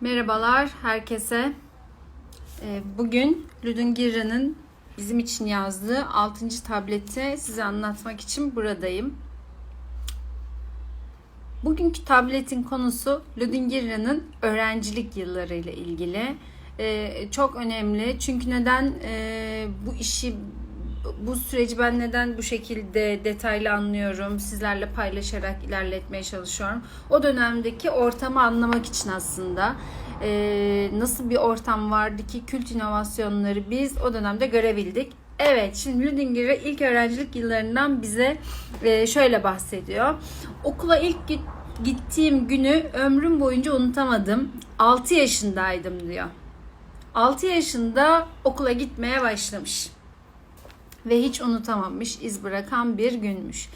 Merhabalar herkese. Ee, Bugün Ludingira'nın bizim için yazdığı 6. tableti size anlatmak için buradayım. Bugünkü tabletin konusu Ludingira'nın öğrencilik yılları ile ilgili. Ee, Çok önemli çünkü neden e, bu işi bu süreci ben neden bu şekilde detaylı anlıyorum, sizlerle paylaşarak ilerletmeye çalışıyorum. O dönemdeki ortamı anlamak için aslında Ee, nasıl bir ortam vardı ki kült inovasyonları biz o dönemde görebildik. Evet, şimdi Ludinger'e ilk öğrencilik yıllarından bize e, şöyle bahsediyor. Okula ilk git- gittiğim günü ömrüm boyunca unutamadım. 6 yaşındaydım diyor. 6 yaşında okula gitmeye başlamış ve hiç unutamamış iz bırakan bir günmüş.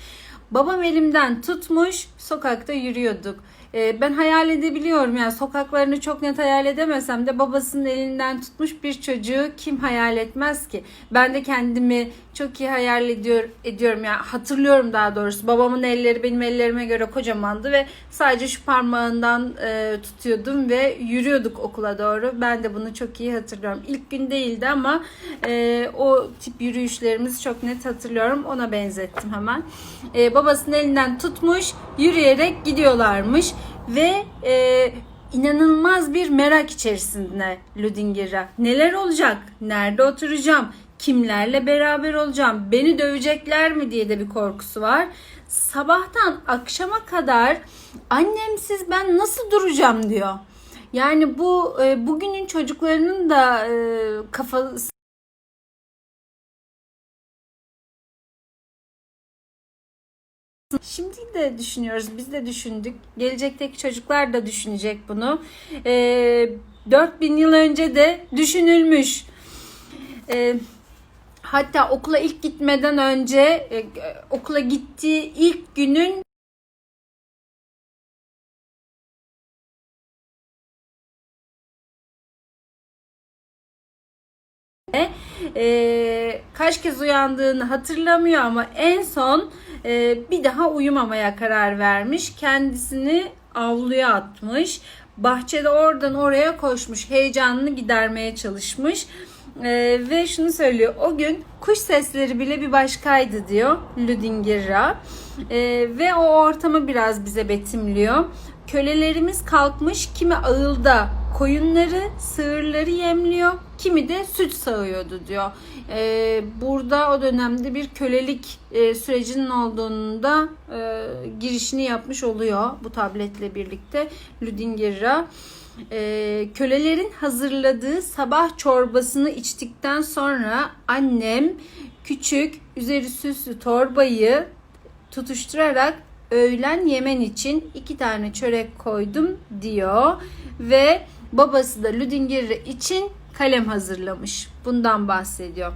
Babam elimden tutmuş sokakta yürüyorduk. Ee, ben hayal edebiliyorum yani sokaklarını çok net hayal edemesem de babasının elinden tutmuş bir çocuğu kim hayal etmez ki? Ben de kendimi çok iyi hayal ediyor, ediyorum yani hatırlıyorum daha doğrusu babamın elleri benim ellerime göre kocamandı ve sadece şu parmağından e, tutuyordum ve yürüyorduk okula doğru. Ben de bunu çok iyi hatırlıyorum. İlk gün değildi ama e, o tip yürüyüşlerimizi çok net hatırlıyorum. Ona benzettim hemen. E, babasının elinden tutmuş yürüyerek gidiyorlarmış ve e, inanılmaz bir merak içerisinde Ludinger'a. Neler olacak? Nerede oturacağım? Kimlerle beraber olacağım? Beni dövecekler mi diye de bir korkusu var. Sabahtan akşama kadar annemsiz ben nasıl duracağım diyor. Yani bu e, bugünün çocuklarının da e, kafası Şimdi de düşünüyoruz. Biz de düşündük. Gelecekteki çocuklar da düşünecek bunu. Ee, 4000 yıl önce de düşünülmüş. Ee, hatta okula ilk gitmeden önce e, okula gittiği ilk günün e, kaç kez uyandığını hatırlamıyor ama en son e, bir daha uyumamaya karar vermiş. Kendisini avluya atmış. Bahçede oradan oraya koşmuş. Heyecanını gidermeye çalışmış. E, ve şunu söylüyor. O gün kuş sesleri bile bir başkaydı diyor Ludinger'a. E, ve o ortamı biraz bize betimliyor. Kölelerimiz kalkmış kimi ağılda koyunları, sığırları yemliyor, kimi de süt sağıyordu diyor. Ee, burada o dönemde bir kölelik e, sürecinin olduğunu da e, girişini yapmış oluyor bu tabletle birlikte Ludinger'a. Ee, kölelerin hazırladığı sabah çorbasını içtikten sonra annem küçük üzeri süslü torbayı tutuşturarak öğlen yemen için iki tane çörek koydum diyor ve babası da Ludingir için kalem hazırlamış. Bundan bahsediyor.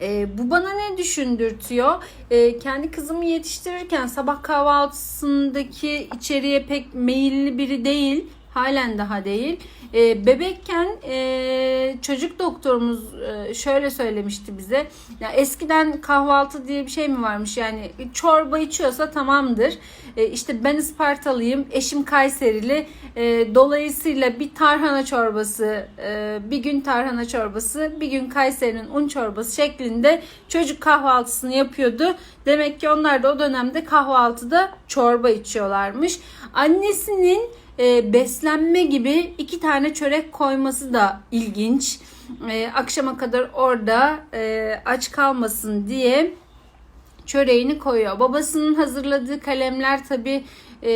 E, bu bana ne düşündürtüyor? E, kendi kızımı yetiştirirken sabah kahvaltısındaki içeriye pek meyilli biri değil. Halen daha değil. E, bebekken e, çocuk doktorumuz e, şöyle söylemişti bize. Ya eskiden kahvaltı diye bir şey mi varmış? Yani çorba içiyorsa tamamdır. E, işte ben Ispartalıyım, eşim Kayserili. E, dolayısıyla bir tarhana çorbası, e, bir gün tarhana çorbası, bir gün Kayseri'nin un çorbası şeklinde çocuk kahvaltısını yapıyordu. Demek ki onlar da o dönemde kahvaltıda çorba içiyorlarmış. Annesinin e, beslenme gibi iki tane çörek koyması da ilginç. E, akşama kadar orada e, aç kalmasın diye çöreğini koyuyor. Babasının hazırladığı kalemler tabi e,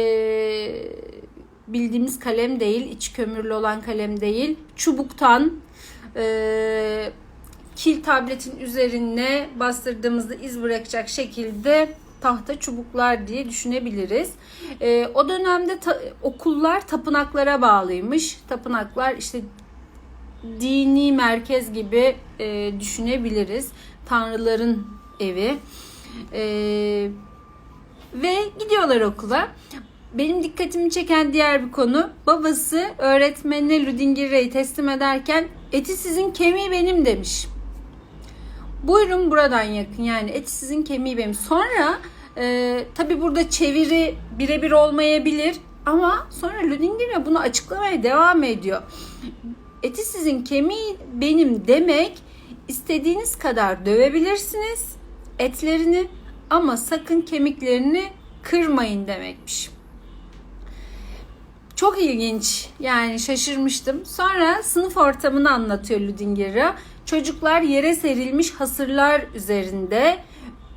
bildiğimiz kalem değil, iç kömürlü olan kalem değil. Çubuktan e, kil tabletin üzerine bastırdığımızda iz bırakacak şekilde tahta çubuklar diye düşünebiliriz. E, o dönemde ta- okullar tapınaklara bağlıymış. Tapınaklar işte dini merkez gibi e, düşünebiliriz. Tanrıların evi. E, ve gidiyorlar okula. Benim dikkatimi çeken diğer bir konu babası öğretmenine Ludinger'i teslim ederken eti sizin kemiği benim demiş. Buyurun buradan yakın yani eti sizin kemiği benim. Sonra e, tabi burada çeviri birebir olmayabilir Ama sonra Ludingera bunu açıklamaya devam ediyor. Eti sizin kemiği benim demek istediğiniz kadar dövebilirsiniz etlerini ama sakın kemiklerini kırmayın demekmiş. Çok ilginç. Yani şaşırmıştım. Sonra sınıf ortamını anlatıyor Ludinger'a. Çocuklar yere serilmiş hasırlar üzerinde,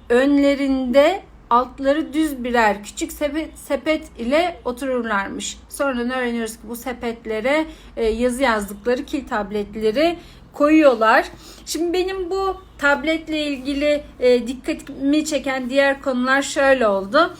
önlerinde altları düz birer küçük sepet, sepet ile otururlarmış. Sonradan öğreniyoruz ki bu sepetlere e, yazı yazdıkları kil tabletleri koyuyorlar. Şimdi benim bu tabletle ilgili e, dikkatimi çeken diğer konular şöyle oldu.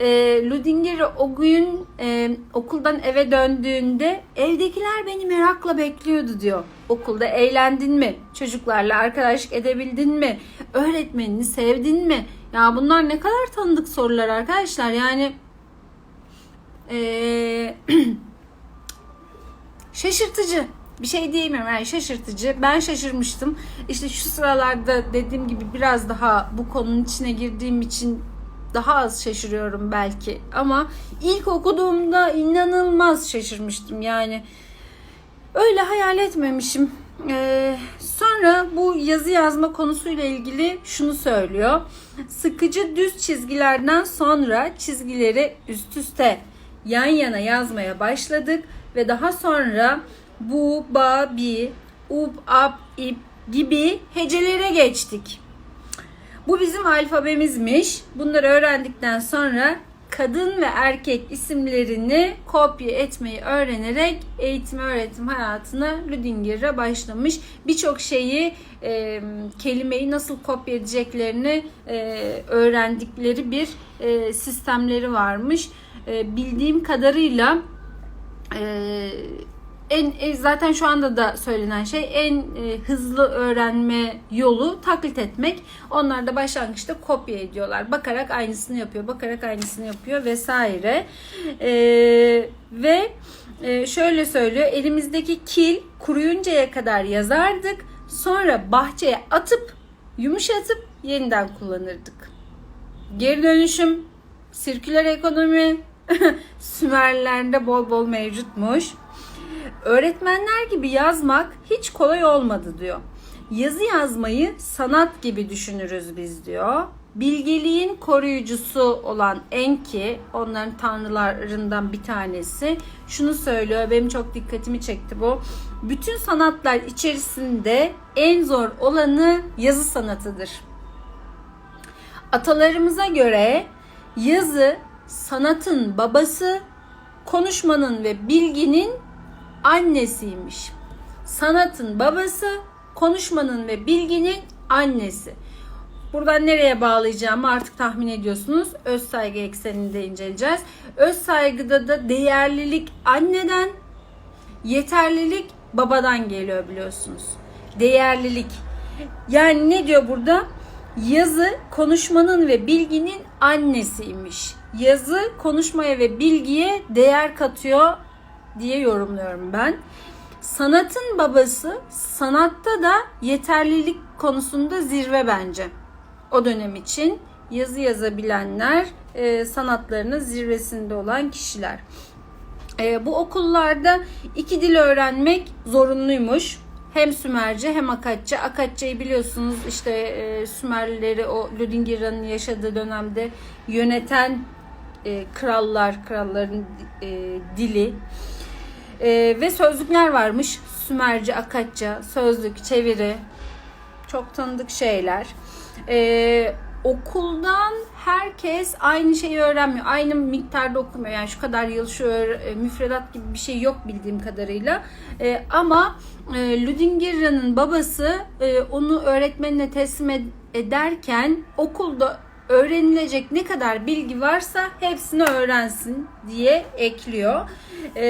E, Ludinger o gün e, okuldan eve döndüğünde evdekiler beni merakla bekliyordu diyor. Okulda eğlendin mi? Çocuklarla arkadaşlık edebildin mi? Öğretmenini sevdin mi? Ya bunlar ne kadar tanıdık sorular arkadaşlar. Yani eee şaşırtıcı. Bir şey diyemiyorum yani şaşırtıcı. Ben şaşırmıştım. İşte şu sıralarda dediğim gibi biraz daha bu konunun içine girdiğim için daha az şaşırıyorum belki. Ama ilk okuduğumda inanılmaz şaşırmıştım. Yani öyle hayal etmemişim. Ee, sonra bu yazı yazma konusuyla ilgili şunu söylüyor. Sıkıcı düz çizgilerden sonra çizgileri üst üste yan yana yazmaya başladık ve daha sonra bu, ba, bi, up, ap, ip gibi hecelere geçtik. Bu bizim alfabemizmiş. Bunları öğrendikten sonra kadın ve erkek isimlerini kopya etmeyi öğrenerek eğitim öğretim hayatına Ludinger'e başlamış. Birçok şeyi e, kelimeyi nasıl kopya edeceklerini e, öğrendikleri bir e, sistemleri varmış. E, bildiğim kadarıyla e, en e, zaten şu anda da söylenen şey en e, hızlı öğrenme yolu taklit etmek. Onlar da başlangıçta kopya ediyorlar. Bakarak aynısını yapıyor, bakarak aynısını yapıyor vesaire. E, ve e, şöyle söylüyor. Elimizdeki kil kuruyuncaya kadar yazardık. Sonra bahçeye atıp yumuşatıp yeniden kullanırdık. Geri dönüşüm, sirküler ekonomi Sümerlerde bol bol mevcutmuş. Öğretmenler gibi yazmak hiç kolay olmadı diyor. Yazı yazmayı sanat gibi düşünürüz biz diyor. Bilgeliğin koruyucusu olan Enki, onların tanrılarından bir tanesi, şunu söylüyor, benim çok dikkatimi çekti bu. Bütün sanatlar içerisinde en zor olanı yazı sanatıdır. Atalarımıza göre yazı sanatın babası, konuşmanın ve bilginin annesiymiş. Sanatın babası, konuşmanın ve bilginin annesi. Buradan nereye bağlayacağımı artık tahmin ediyorsunuz. Öz saygı ekseninde inceleyeceğiz. Öz saygıda da değerlilik anneden, yeterlilik babadan geliyor biliyorsunuz. Değerlilik. Yani ne diyor burada? Yazı konuşmanın ve bilginin annesiymiş. Yazı konuşmaya ve bilgiye değer katıyor diye yorumluyorum ben. Sanatın babası sanatta da yeterlilik konusunda zirve bence. O dönem için yazı yazabilenler e, sanatlarının zirvesinde olan kişiler. E, bu okullarda iki dil öğrenmek zorunluymuş. Hem Sümerce hem Akatça. Akatça'yı biliyorsunuz işte e, Sümerlileri o Ludingira'nın yaşadığı dönemde yöneten e, krallar, kralların e, dili. E, ve sözlükler varmış. Sümerce, Akatça, sözlük, çeviri. Çok tanıdık şeyler. E, okuldan herkes aynı şeyi öğrenmiyor. Aynı miktarda okumuyor. Yani şu kadar yıl şu e, müfredat gibi bir şey yok bildiğim kadarıyla. E, ama e, Ludingira'nın babası e, onu öğretmenine teslim ederken okulda öğrenilecek ne kadar bilgi varsa hepsini öğrensin diye ekliyor. Ee,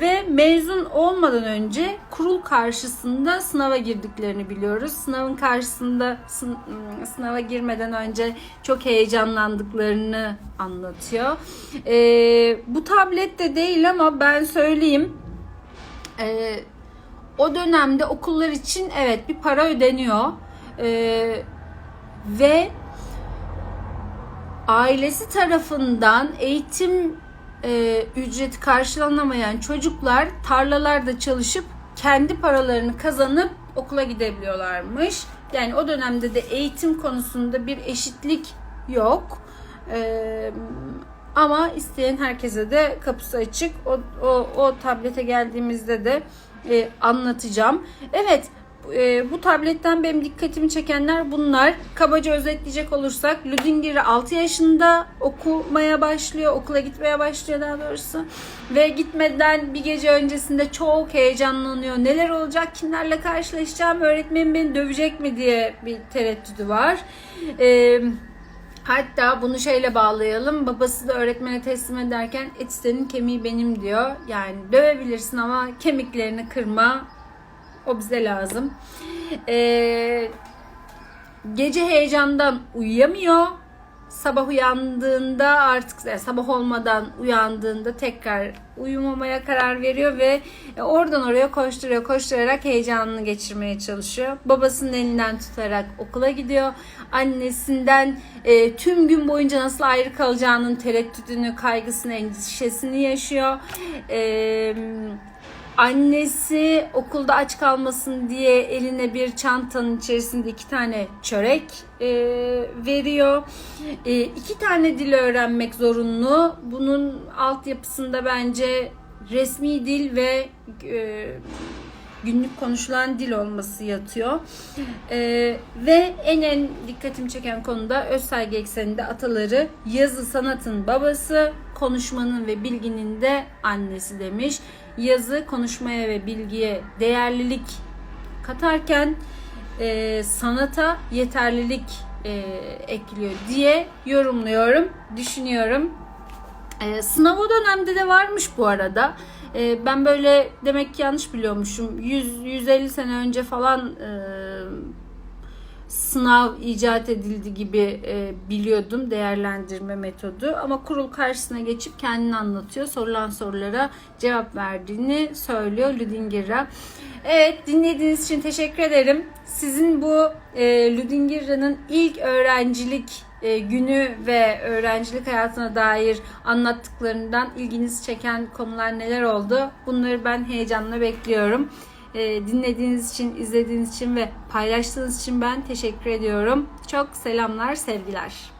ve mezun olmadan önce kurul karşısında sınava girdiklerini biliyoruz. Sınavın karşısında sın, sınava girmeden önce çok heyecanlandıklarını anlatıyor. Ee, bu tablette değil ama ben söyleyeyim. Ee, o dönemde okullar için evet bir para ödeniyor. Ee, ve ailesi tarafından eğitim e, ücreti karşılanamayan çocuklar tarlalarda çalışıp kendi paralarını kazanıp okula gidebiliyorlarmış. Yani o dönemde de eğitim konusunda bir eşitlik yok. E, ama isteyen herkese de kapısı açık. O, o, o tablete geldiğimizde de e, anlatacağım. Evet e, bu tabletten benim dikkatimi çekenler bunlar. Kabaca özetleyecek olursak Ludingir 6 yaşında okumaya başlıyor, okula gitmeye başlıyor daha doğrusu. Ve gitmeden bir gece öncesinde çok heyecanlanıyor. Neler olacak, kimlerle karşılaşacağım, öğretmenim beni dövecek mi diye bir tereddüdü var. Eee Hatta bunu şeyle bağlayalım. Babası da öğretmene teslim ederken et senin kemiği benim diyor. Yani dövebilirsin ama kemiklerini kırma. O bize lazım. Ee, gece heyecandan uyuyamıyor. Sabah uyandığında artık yani sabah olmadan uyandığında tekrar uyumamaya karar veriyor ve oradan oraya koşturuyor. Koşturarak heyecanını geçirmeye çalışıyor. Babasının elinden tutarak okula gidiyor. Annesinden e, tüm gün boyunca nasıl ayrı kalacağının tereddüdünü, kaygısını, endişesini yaşıyor. Eee Annesi okulda aç kalmasın diye eline bir çantanın içerisinde iki tane çörek e, veriyor. E, iki tane dil öğrenmek zorunlu. Bunun altyapısında bence resmi dil ve e, günlük konuşulan dil olması yatıyor. E, ve en en dikkatimi çeken konuda öz saygı ekseninde ataları yazı sanatın babası, konuşmanın ve bilginin de annesi demiş yazı konuşmaya ve bilgiye değerlilik katarken e, sanata yeterlilik e, ekliyor diye yorumluyorum, düşünüyorum. E, sınav o dönemde de varmış bu arada. E, ben böyle demek ki yanlış biliyormuşum. 100-150 sene önce falan e, sınav icat edildi gibi e, biliyordum değerlendirme metodu ama kurul karşısına geçip kendini anlatıyor. Sorulan sorulara cevap verdiğini söylüyor Ludingir'a. Evet dinlediğiniz için teşekkür ederim. Sizin bu e, Ludingir'in ilk öğrencilik e, günü ve öğrencilik hayatına dair anlattıklarından ilginizi çeken konular neler oldu? Bunları ben heyecanla bekliyorum. E, dinlediğiniz için, izlediğiniz için ve paylaştığınız için ben teşekkür ediyorum. Çok selamlar, sevgiler.